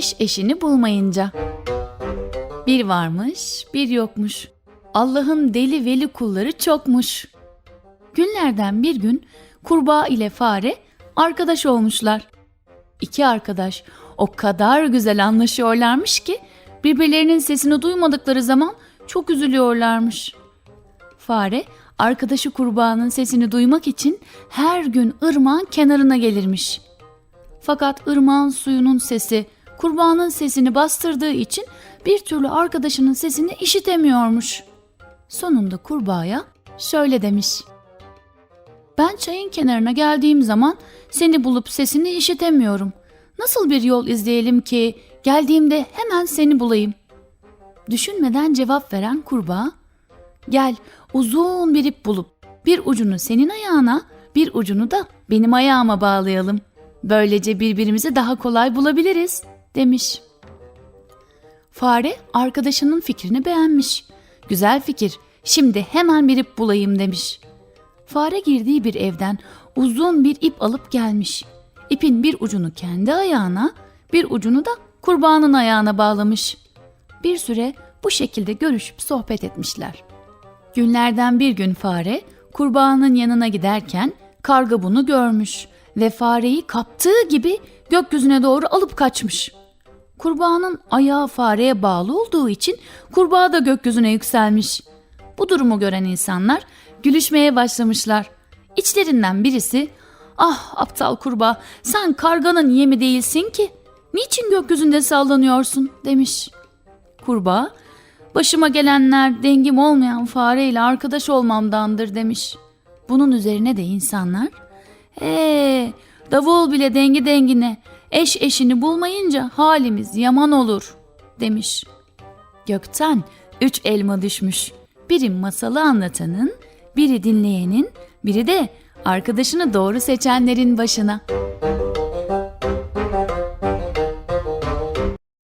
Eş eşini bulmayınca. Bir varmış, bir yokmuş. Allah'ın deli veli kulları çokmuş. Günlerden bir gün kurbağa ile fare arkadaş olmuşlar. İki arkadaş o kadar güzel anlaşıyorlarmış ki birbirlerinin sesini duymadıkları zaman çok üzülüyorlarmış. Fare arkadaşı kurbağanın sesini duymak için her gün ırmağın kenarına gelirmiş. Fakat ırmağın suyunun sesi kurbağanın sesini bastırdığı için bir türlü arkadaşının sesini işitemiyormuş. Sonunda kurbağaya şöyle demiş. Ben çayın kenarına geldiğim zaman seni bulup sesini işitemiyorum. Nasıl bir yol izleyelim ki geldiğimde hemen seni bulayım? Düşünmeden cevap veren kurbağa, gel uzun bir ip bulup bir ucunu senin ayağına, bir ucunu da benim ayağıma bağlayalım. Böylece birbirimizi daha kolay bulabiliriz, demiş. Fare arkadaşının fikrini beğenmiş. Güzel fikir. Şimdi hemen bir ip bulayım demiş. Fare girdiği bir evden uzun bir ip alıp gelmiş. İpin bir ucunu kendi ayağına, bir ucunu da kurbağanın ayağına bağlamış. Bir süre bu şekilde görüşüp sohbet etmişler. Günlerden bir gün fare kurbağanın yanına giderken karga bunu görmüş ve fareyi kaptığı gibi gökyüzüne doğru alıp kaçmış. Kurbağanın ayağı fareye bağlı olduğu için kurbağa da gökyüzüne yükselmiş. Bu durumu gören insanlar gülüşmeye başlamışlar. İçlerinden birisi "Ah aptal kurbağa, sen karganın yemi değilsin ki. Niçin gökyüzünde sallanıyorsun?" demiş. Kurbağa, "Başıma gelenler dengim olmayan fareyle arkadaş olmamdandır." demiş. Bunun üzerine de insanlar, "Ee, davul bile dengi dengine, eş eşini bulmayınca halimiz yaman olur." demiş. Gökten üç elma düşmüş. Biri masalı anlatanın, biri dinleyenin, biri de arkadaşını doğru seçenlerin başına.